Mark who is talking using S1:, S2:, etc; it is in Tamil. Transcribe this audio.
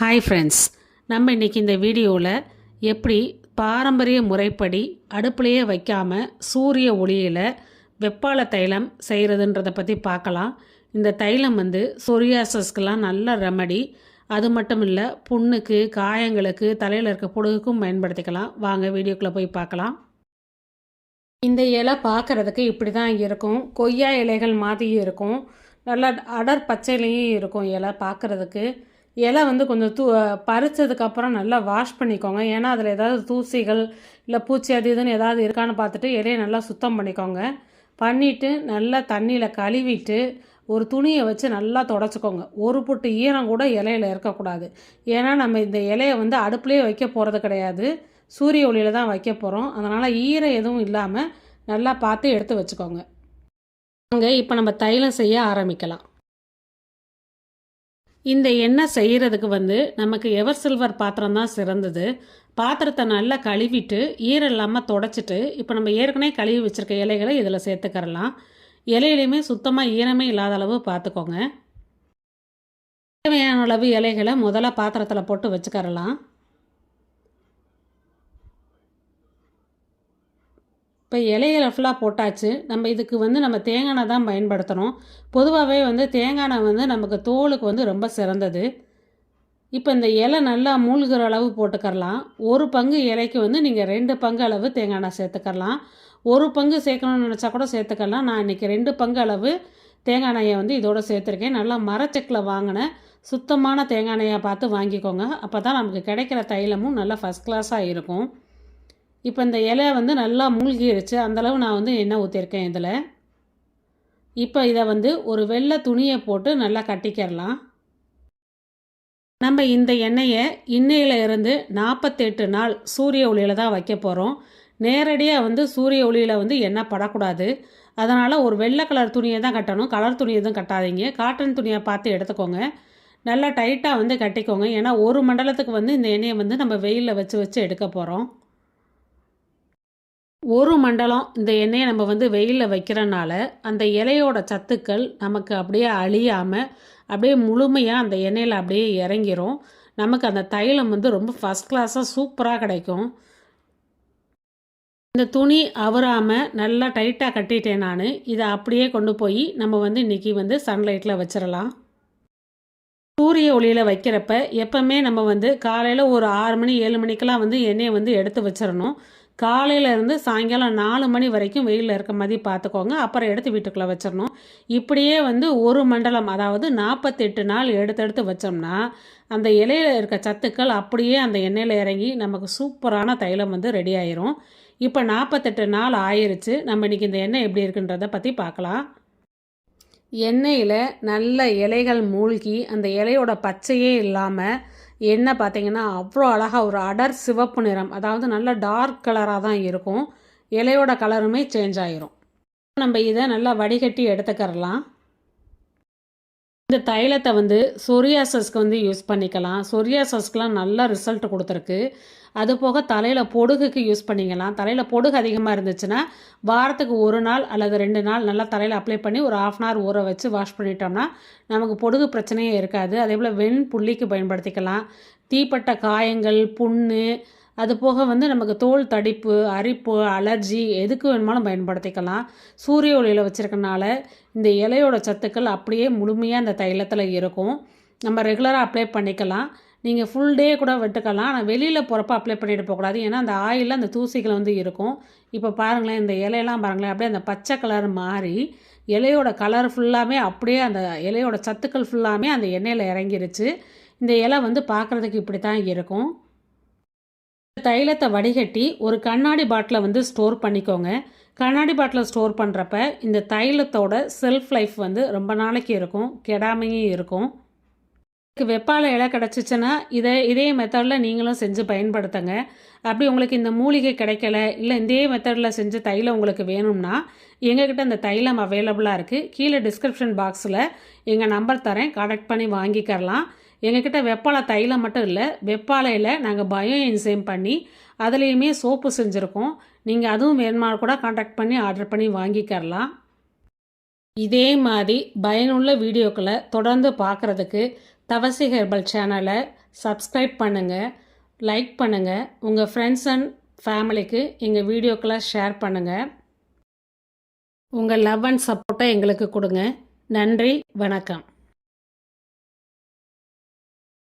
S1: ஹாய் ஃப்ரெண்ட்ஸ் நம்ம இன்றைக்கி இந்த வீடியோவில் எப்படி பாரம்பரிய முறைப்படி அடுப்புலையே வைக்காமல் சூரிய ஒளியில் வெப்பால தைலம் செய்கிறதுன்றதை பற்றி பார்க்கலாம். இந்த தைலம் வந்து சொரியாசஸ்க்கெலாம் நல்ல ரெமடி அது மட்டும் இல்லை புண்ணுக்கு காயங்களுக்கு தலையில் இருக்க புழுகுக்கும் பயன்படுத்திக்கலாம். வாங்க வீடியோக்குள்ளே போய் பார்க்கலாம். இந்த இலை பார்க்குறதுக்கு இப்படி தான் இருக்கும். கொய்யா இலைகள் மாதிரி இருக்கும். நல்லா அடர் பச்சையிலையும் இருக்கும் இலை பார்க்குறதுக்கு இலை வந்து கொஞ்சம் தூ பறிச்சதுக்கப்புறம் நல்லா வாஷ் பண்ணிக்கோங்க. ஏன்னா அதில் ஏதாவது தூசிகள் இல்லை பூச்சி அது இதுன்னு ஏதாவது இருக்கான்னு பார்த்துட்டு இலையை நல்லா சுத்தம் பண்ணிக்கோங்க. பண்ணிவிட்டு நல்லா தண்ணியில் கழுவிட்டு ஒரு துணியை வச்சு நல்லா தொடச்சிக்கோங்க. ஒரு புட்டு ஈரம் கூட இலையில இருக்கக்கூடாது. ஏன்னா நம்ம இந்த இலையை வந்து அடுப்புலேயே வைக்க போகிறது கிடையாது. சூரிய ஒளியில் தான் வைக்க போகிறோம் அதனால் ஈரம் எதுவும் இல்லாமல் நல்லா பார்த்து எடுத்து வச்சுக்கோங்க. அங்கே இப்போ நம்ம தைலம் செய்ய ஆரம்பிக்கலாம். இந்த எண்ணெய் செய்கிறதுக்கு வந்து நமக்கு எவர் சில்வர் பாத்திரம் தான் சிறந்தது. பாத்திரத்தை நல்லா கழுவிட்டு ஈரம் இல்லாமல் தொடச்சிட்டு இப்போ நம்ம ஏற்கனவே கழுவி வச்சுருக்க இலைகளை இதில் சேர்த்துக்கரலாம் இலையிலையுமே சுத்தமாக ஈரமே இல்லாத அளவு பார்த்துக்கோங்க தேவையான அளவு இலைகளை முதல்ல பாத்திரத்தில் போட்டு வச்சுக்கரலாம் இப்போ இலைகளை ஃபுல்லாக போட்டாச்சு. நம்ம இதுக்கு வந்து நம்ம தேங்காய் எண்ணெய் தான் பயன்படுத்தணும். பொதுவாகவே வந்து தேங்காய் எண்ணெய் வந்து நமக்கு தோலுக்கு வந்து ரொம்ப சிறந்தது. இப்போ இந்த இலை நல்லா மூழ்கிற அளவு போட்டுக்கரலாம் ஒரு பங்கு இலைக்கு வந்து நீங்கள் ரெண்டு பங்கு அளவு தேங்காய் எண்ணெய் சேர்த்துக்கரலாம் ஒரு பங்கு சேர்க்கணும்னு நினச்சா கூட சேர்த்துக்கலாம் நான் இன்றைக்கி ரெண்டு பங்கு அளவு தேங்காய் எண்ணெயை வந்து இதோடு சேர்த்துருக்கேன். நல்லா மரச்செக்கில் வாங்கினேன் சுத்தமான தேங்காய் எண்ணெயை பார்த்து வாங்கிக்கோங்க. அப்போ தான் நமக்கு கிடைக்கிற தைலமும் நல்லா ஃபஸ்ட் கிளாஸாக இருக்கும். இப்போ இந்த இலை வந்து நல்லா மூழ்கிடுச்சு அந்தளவு நான் வந்து எண்ணெய் ஊற்றிருக்கேன் இதில். இப்போ இதை வந்து ஒரு வெள்ளை துணியை போட்டு நல்லா கட்டிக்கிறலாம் நம்ம இந்த எண்ணெயை இன்னையில் இருந்து நாற்பத்தெட்டு நாள் சூரிய ஒளியில் தான் வைக்க போகிறோம் நேரடியாக வந்து சூரிய ஒளியில் வந்து எண்ணெய் படக்கூடாது. அதனால் ஒரு வெள்ளை கலர் துணியை தான் கட்டணும். கலர் துணி எதுவும் கட்டாதீங்க. காட்டன் துணியை பார்த்து எடுத்துக்கோங்க. நல்லா டைட்டாக வந்து கட்டிக்கோங்க. ஏன்னா ஒரு மண்டலத்துக்கு வந்து இந்த எண்ணெயை வந்து நம்ம வெயிலில் வச்சு வச்சு எடுக்க போகிறோம் ஒரு மண்டலம் இந்த எண்ணெயை நம்ம வந்து வெயிலில் வைக்கிறனால அந்த இலையோட சத்துக்கள் நமக்கு அப்படியே அழியாமல் அப்படியே முழுமையாக அந்த எண்ணெயில் அப்படியே இறங்கிரும். நமக்கு அந்த தைலம் வந்து ரொம்ப ஃபஸ்ட் கிளாஸாக சூப்பராக கிடைக்கும். இந்த துணி அவராமல் நல்லா டைட்டாக கட்டிட்டேன் நான். இதை அப்படியே கொண்டு போய் நம்ம வந்து இன்றைக்கி வந்து சன்லைட்டில் வச்சிடலாம் சூரிய ஒளியில் வைக்கிறப்ப எப்போவுமே நம்ம வந்து காலையில் ஒரு ஆறு மணி ஏழு மணிக்கெலாம் வந்து எண்ணெயை வந்து எடுத்து வச்சிடணும் காலையிலேருந்து சாயங்காலம் நாலு மணி வரைக்கும் வெயிலில் இருக்க மாதிரி பார்த்துக்கோங்க அப்புறம் எடுத்து வீட்டுக்குள்ளே வச்சிடணும் இப்படியே வந்து ஒரு மண்டலம் அதாவது நாற்பத்தெட்டு நாள் எடுத்தெடுத்து வச்சோம்னா அந்த இலையில் இருக்க சத்துக்கள் அப்படியே அந்த எண்ணெயில் இறங்கி நமக்கு சூப்பரான தைலம் வந்து ரெடி ஆயிரும். இப்போ நாற்பத்தெட்டு நாள் ஆயிருச்சு. நம்ம இன்றைக்கி இந்த எண்ணெய் எப்படி இருக்குன்றதை பற்றி பார்க்கலாம் எண்ணெயில் நல்ல இலைகள் மூழ்கி அந்த இலையோட பச்சையே இல்லாமல் என்ன பார்த்தீங்கன்னா அவ்வளோ அழகாக ஒரு அடர் சிவப்பு நிறம் அதாவது நல்ல டார்க் கலராக தான் இருக்கும். இலையோட கலருமே சேஞ்ச் ஆயிரும். நம்ம இதை நல்லா வடிகட்டி எடுத்துக்கரலாம் இந்த தைலத்தை வந்து சொரியாசஸ்க்கு வந்து யூஸ் பண்ணிக்கலாம். சொரியாசஸ்க்கெலாம் நல்ல ரிசல்ட் கொடுத்துருக்கு. அது போக தலையில் பொடுகுக்கு யூஸ் பண்ணிக்கலாம். தலையில் பொடுகு அதிகமாக இருந்துச்சுன்னா வாரத்துக்கு ஒரு நாள் அல்லது ரெண்டு நாள் நல்லா தலையில் அப்ளை பண்ணி ஒரு ஆஃப் அன் ஹவர் ஊற வச்சு வாஷ் பண்ணிட்டோம்னா நமக்கு பொடுகு பிரச்சனையே இருக்காது. அதே போல் வெண் புள்ளிக்கு பயன்படுத்திக்கலாம். தீப்பட்ட காயங்கள் புண்ணு அது போக வந்து நமக்கு தோல் தடிப்பு அரிப்பு அலர்ஜி எதுக்கு வேணுமாலும் பயன்படுத்திக்கலாம். சூரிய ஒளியில் வச்சுருக்கனால இந்த இலையோட சத்துக்கள் அப்படியே முழுமையாக அந்த தைலத்தில் இருக்கும். நம்ம ரெகுலராக அப்ளை பண்ணிக்கலாம். நீங்கள் ஃபுல் டே கூட விட்டுக்கலாம். ஆனால் வெளியில் போகிறப்ப அப்ளை பண்ணிட்டு போகக்கூடாது. ஏன்னா அந்த ஆயிலில் அந்த தூசிகள் வந்து இருக்கும். இப்போ பாருங்களேன் இந்த இலையெல்லாம் பாருங்களேன் அப்படியே அந்த பச்சை கலர் மாறி இலையோட கலர் ஃபுல்லாமே அப்படியே அந்த இலையோட சத்துக்கள் ஃபுல்லாமே அந்த எண்ணெயில் இறங்கிருச்சு. இந்த இலை வந்து பார்க்குறதுக்கு இப்படி தான் இருக்கும். தைலத்தை வடிகட்டி ஒரு கண்ணாடி பாட்டிலை வந்து ஸ்டோர் பண்ணிக்கோங்க. கண்ணாடி பாட்டில் ஸ்டோர் பண்ணுறப்ப இந்த தைலத்தோட செல்ஃப் லைஃப் வந்து ரொம்ப நாளைக்கு இருக்கும். கெடாமையும் இருக்கும். வெப்பால இலை கிடச்சிச்சின்னா இதை இதே மெத்தடில் நீங்களும் செஞ்சு பயன்படுத்துங்க. அப்படி உங்களுக்கு இந்த மூலிகை கிடைக்கல இல்லை இதே மெத்தடில் செஞ்ச தைலம் உங்களுக்கு வேணும்னா எங்ககிட்ட இந்த தைலம் அவைலபிளாக இருக்குது கீழே டிஸ்கிரிப்ஷன் பாக்ஸில் எங்கள் நம்பர் தரேன் கான்டாக்ட் பண்ணி வாங்கிக்கிறலாம் எங்ககிட்ட வெப்பாலை தைலம் மட்டும் இல்லை வெப்பாலையில் நாங்கள் பயோ என்சைம் பண்ணி அதுலேயுமே சோப்பு செஞ்சுருக்கோம். நீங்கள் அதுவும் வேணுமா கூட கான்டாக்ட் பண்ணி ஆர்டர் பண்ணி வாங்கிக்கிறலாம் இதே மாதிரி பயனுள்ள வீடியோக்களை தொடர்ந்து பார்க்குறதுக்கு தவசி ஹெர்பல் சேனலை சப்ஸ்கிரைப் பண்ணுங்கள் லைக் பண்ணுங்கள் உங்கள் ஃப்ரெண்ட்ஸ் அண்ட் ஃபேமிலிக்கு எங்கள் வீடியோக்கெல்லாம் ஷேர் பண்ணுங்கள் உங்கள் லவ் அண்ட் சப்போர்ட்டை எங்களுக்கு கொடுங்க. நன்றி வணக்கம்.